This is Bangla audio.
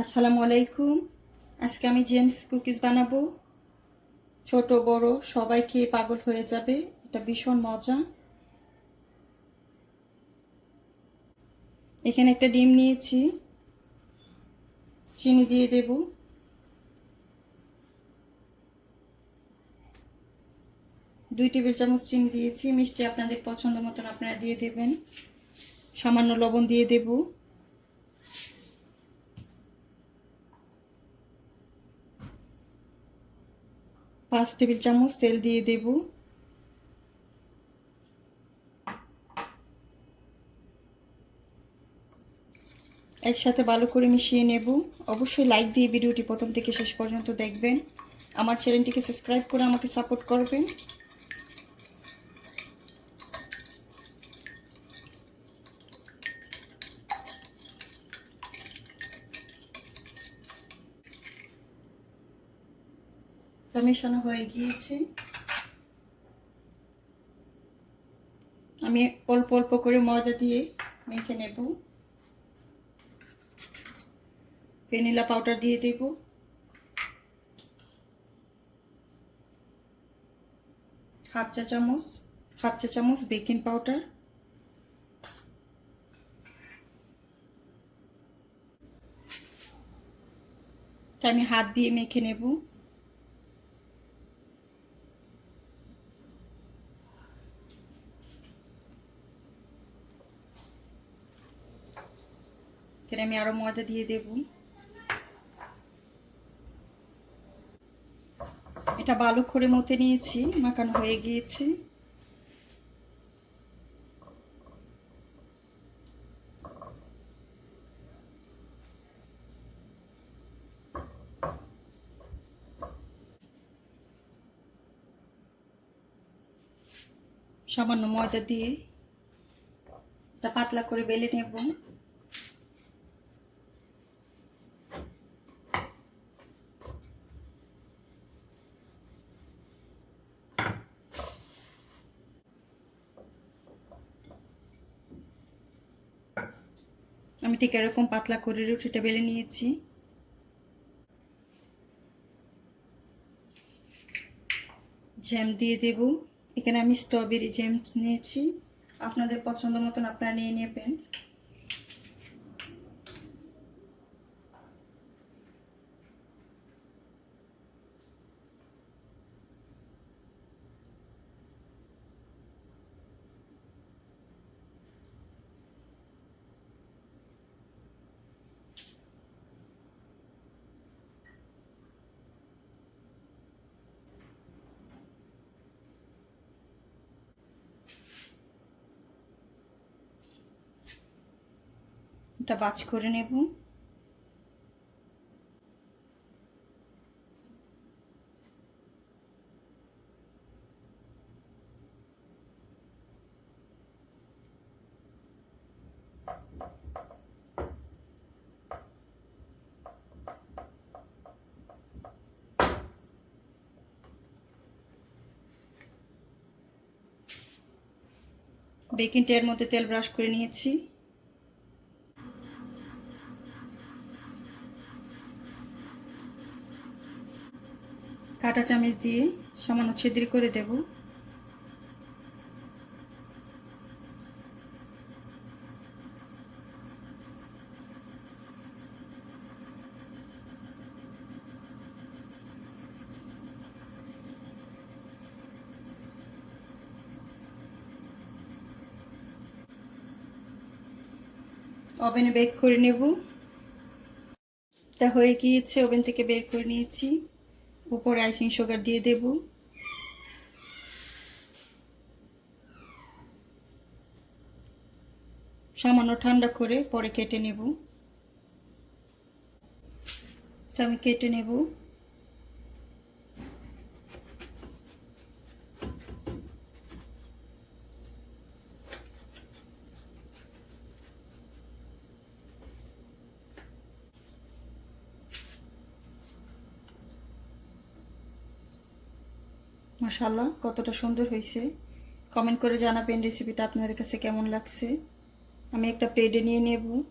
আসসালামু আলাইকুম। আজকে আমি জেন্টস কুকিজ বানাবো। ছোট, বড়, সবাই খেয়ে পাগল হয়ে যাবে। এটা ভীষণ মজা। এখানে একটা ডিম নিয়েছি। চিনি দিয়ে দেব। দুই টেবিল চামচ চিনি দিয়েছি। মিষ্টি আপনাদের পছন্দ মতন আপনারা দিয়ে দেবেন। সামান্য লবণ দিয়ে দেবো। পাঁচ টেবিল চামচ তেল দিয়ে দেব। একসাথে ভালো করে মিশিয়ে নেব। অবশ্যই লাইক দিয়ে ভিডিওটি প্রথম থেকে শেষ পর্যন্ত দেখবেন। আমার চ্যানেলটিকে সাবস্ক্রাইব করে আমাকে সাপোর্ট করবেন। তা মেশানো হয়ে গিয়েছে। আমি অল্প অল্প করে ময়দা দিয়ে মেখে নেব। ভ্যানিলা পাউডার দিয়ে দেব। হাফ চা চামচ, হাফ চা চামচ বেকিং পাউডার। আমি হাত দিয়ে মেখে নেব। এখানে আমি আরও ময়দা দিয়ে দেব। এটা বালু করে মতে নিয়েছি, মাখানো হয়ে গিয়েছে। সামান্য ময়দা দিয়ে এটা পাতলা করে বেলে নেব। আমি ঠিক এরকম পাতলা করে রুটিটা বেলে নিয়েছি। জ্যাম দিয়ে দেব। এখানে আমি স্ট্রবেরি জ্যাম নিয়েছি। আপনাদের পছন্দ মতন আপনারা নিয়ে নেবেন। এটা বাজ করে নেব। বেকিং ট্রের মধ্যে তেল ব্রাশ করে নিয়েছি। কাটা চামচ দিয়ে সামান্য ছিদ্র করে দেব। ওভেনে বেক করে নেব। তা হয়ে গিয়েছে, ওভেন থেকে বের করে নিয়েছি। উপরে আইসিং সুগার দিয়ে দেব। সামান্য ঠান্ডা করে পরে কেটে নেব। আমি কেটে নেব। মাসাল্লাহ কতটা সুন্দর হয়েছে। কমেন্ট করে জানাবেন রেসিপিটা আপনাদের কাছে কেমন লাগছে। আমি একটা প্লেটে নিয়ে নেব।